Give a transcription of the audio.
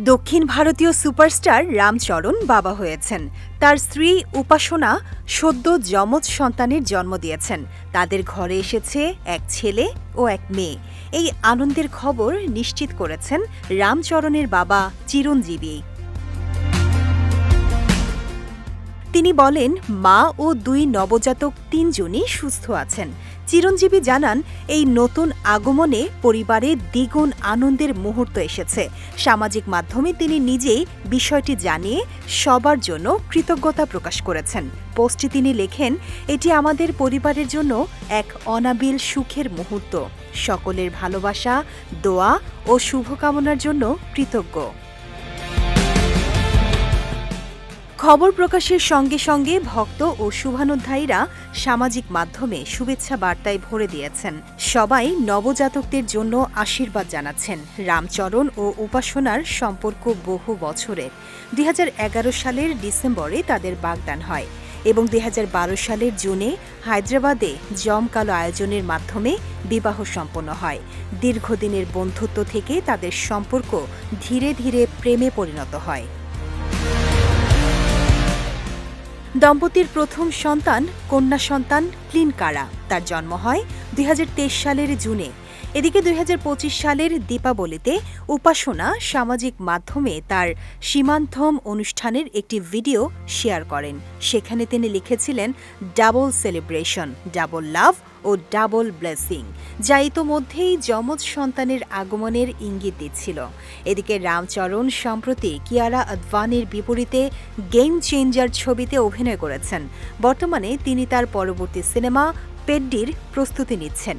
দক্ষিণ ভারতীয় সুপারস্টার রামচরণ বাবা হয়েছেন। তার স্ত্রী উপাসনা সদ্য যমজ সন্তানের জন্ম দিয়েছেন। তাদের ঘরে এসেছে এক ছেলে ও এক মেয়ে। এই আনন্দের খবর নিশ্চিত করেছেন রামচরণের বাবা চিরঞ্জীবী। তিনি বলেন, মা ও দুই নবজাতক তিনজনই সুস্থ আছেন। চিরঞ্জীবী জানান, এই নতুন আগমনে পরিবারে দ্বিগুণ আনন্দের মুহূর্ত এসেছে। সামাজিক মাধ্যমে তিনি নিজেই বিষয়টি জানিয়ে সবার জন্য কৃতজ্ঞতা প্রকাশ করেছেন। পোস্টে তিনি লেখেন, এটি আমাদের পরিবারের জন্য এক অনাবিল সুখের মুহূর্ত। সকলের ভালোবাসা, দোয়া ও শুভকামনার জন্য কৃতজ্ঞ। খবর প্রকাশের সঙ্গে সঙ্গে ভক্ত ও শুভানুধ্যায়ীরা সামাজিক মাধ্যমে শুভেচ্ছা বার্তায় ভরে দিয়েছেন। সবাই নবজাতকদের জন্য আশীর্বাদ জানাচ্ছেন। রামচরণ ও উপাসনার সম্পর্ক বহু বছরের দুই হাজার এগারো সালের ডিসেম্বরে তাদের বাগদান হয় এবং দুই হাজার বারো সালের জুনে হায়দ্রাবাদে জমকালো আয়োজনের মাধ্যমে বিবাহ সম্পন্ন হয়। দীর্ঘদিনের বন্ধুত্ব থেকে তাদের সম্পর্ক ধীরে ধীরে প্রেমে পরিণত হয়। দম্পতির প্রথম সন্তান কন্যা সন্তান ক্লিনকারা। তার জন্ম হয় দুই হাজার তেইশ সালের জুনে। এদিকে দুই হাজার পঁচিশ সালের দীপাবলিতে উপাসনা সামাজিক মাধ্যমে তার সীমান্তম অনুষ্ঠানের একটি ভিডিও শেয়ার করেন। সেখানে তিনি লিখেছিলেন, ডাবল সেলিব্রেশন, ডাবল লাভ ও ডাবল ব্লেসিং যা ইতোমধ্যেই যমজ সন্তানের আগমনের ইঙ্গিত দিচ্ছিল। এদিকে রামচরণ সম্প্রতি কিয়ারা আদভানির বিপরীতে গেম চেঞ্জার ছবিতে অভিনয় করেছেন। বর্তমানে তিনি তার পরবর্তী সিনেমা পেড্ডির প্রস্তুতি নিচ্ছেন।